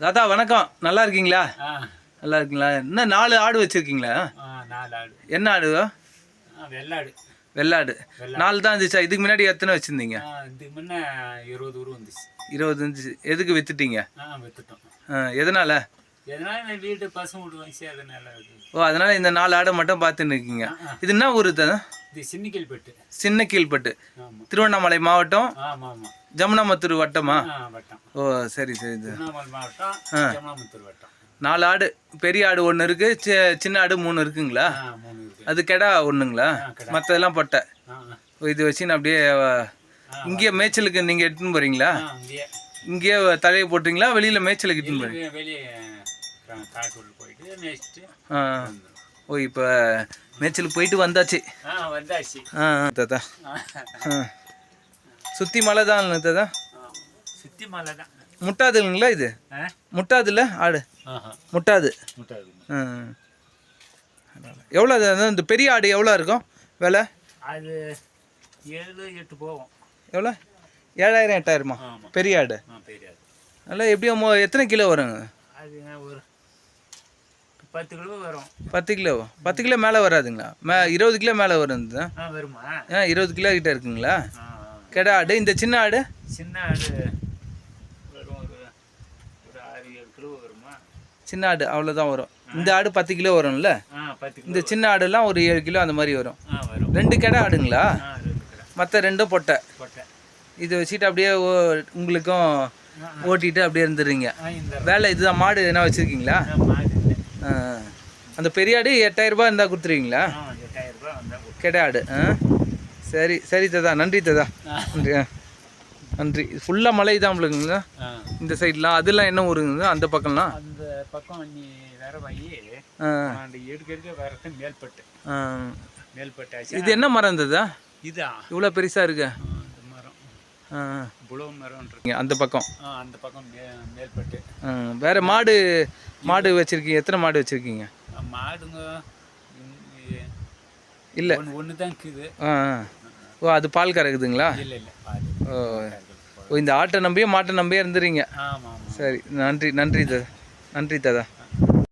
தாத்தா வணக்கம். நல்லா இருக்கீங்களா? நல்லா இருக்கீங்களா? என்ன நாலு ஆடு வச்சிருக்கீங்களா? நாலு ஆடு. என்ன ஆடு? வெள்ளாடு. வெள்ளாடு. நாலு தான் இருந்துச்சா? இதுக்கு முன்னாடி எத்தனை வச்சுருந்தீங்க? ஆ இதுக்கு முன்ன இருபது ஊர் வந்துச்சு. இருபது இருந்துச்சு. எதுக்கு வித்துட்டீங்க? வித்துட்டோம். எதனால? எதனால வீட்டு பசங்க அதனால ஓ அதனால இந்த நாலு ஆடை மட்டும் பார்த்துன்னு இருக்கீங்க. இது என்ன ஊர் தானே சின்ன கீழ்பட்டு. திருவண்ணாமலை மாவட்டம்? ஜமுனாமத்தூர் வட்டமா? ஓ சரி சரி மாவட்டம் நாலு ஆடு பெரிய ஆடு ஒன்று இருக்கு சின்ன ஆடு மூணு இருக்குங்களா? அது கெடா ஒன்றுங்களா. மற்றதெல்லாம் பொட்டை. இது வச்சு நான் அப்படியே இங்கேயே மேய்ச்சலுக்கு நீங்கள் எடுத்துன்னு போகிறீங்களா இங்கேயே. தலையை போட்டுறீங்களா? வெளியில் மேய்ச்சலுக்கு எடுத்துன்னு போகிறீங்க வெளியே போயிட்டு ஓ இப்போ மேய்ச்சலுக்கு போயிட்டு வந்தாச்சு. ஆ வந்தாச்சு. ஆ தாத்தா. சுற்றி மலை தான் தாத்தா? சுத்தி மலை தான். முட்டாதுங்களா இது? ஆ? முட்டாதுல்ல ஆடு? முட்டாது. முட்டாது. எவ்வளோ இந்த பெரிய ஆடு எவ்வளோ இருக்கும்? விலை? அது ஏழு எட்டு போகும். எவ்வளோ ஏழாயிரம் எட்டாயிரமா? பெரிய ஆடு. நல்லா எப்படியும் எத்தனை கிலோ வருங்க? அது ஒரு பத்து கிலோ வரும். பத்து கிலோ பத்து கிலோ மேலே வராதுங்களா? மே இருபது கிலோ மேலே வரும் வருமா? ஆ இருபது கிலோ கிட்ட இருக்குங்களா. கெடா ஆடு இந்த சின்ன ஆடு? சின்ன ஆடு வரும் ஒரு ஒரு ஆறு ஏழு கிலோ வருமா? சின்ன ஆடு அவ்வளோதான் வரும். இந்த ஆடு பத்து கிலோ வரும்ல? இந்த சின்ன ஆடுலாம் ஒரு ஏழு கிலோ அந்த மாதிரி வரும். ரெண்டு கெடா ஆடுங்களா? மற்ற ரெண்டும் பொட்டை. இதை வச்சுட்டு அப்படியே உங்களுக்கும் ஓட்டிட்டு அப்படியே இருந்துடுறீங்க. வேலை இதுதான். மாடு என்ன வச்சுருக்கீங்களா. அந்த பெரிய ஆடு எட்டாயிரம் ரூபாய் இருந்தால் கொடுத்துருவீங்களா? கெடா ஆடு ஆ. சரி சரி ததா நன்றி ததா. நன்றி. நன்றி. ஃபுல்லாக மலை தான் ஆ. இந்த சைட்லாம் அதெல்லாம் என்ன ஊருங்க? அந்த பக்கம்லாம் அந்த பக்கம் நீ வேற ஆ. அந்த எடுக்க வரது மேல்பட்டு. மேல்பட்டு இது என்ன மரம் இருந்ததா இதா? இவ்வளோ பெருசாக இருக்கு? மரம். மரம் அந்த பக்கம். அந்த பக்கம் மேல்பட்டு. வேற மாடு மாடு வச்சிருக்கீங்க? எத்தனை மாடு வச்சிருக்கீங்க? மாடுங்க இல்லை. ஒன்று தான் இருக்குது. ஆ. ஓ அது பால் கறக்குதுங்களா? இல்லை இல்லை ஓ. ஓ இந்த ஆட்டை நம்பியே மாட்டை நம்பியே இருந்துறீங்க. சரி நன்றி நன்றி ததா நன்றி ததா.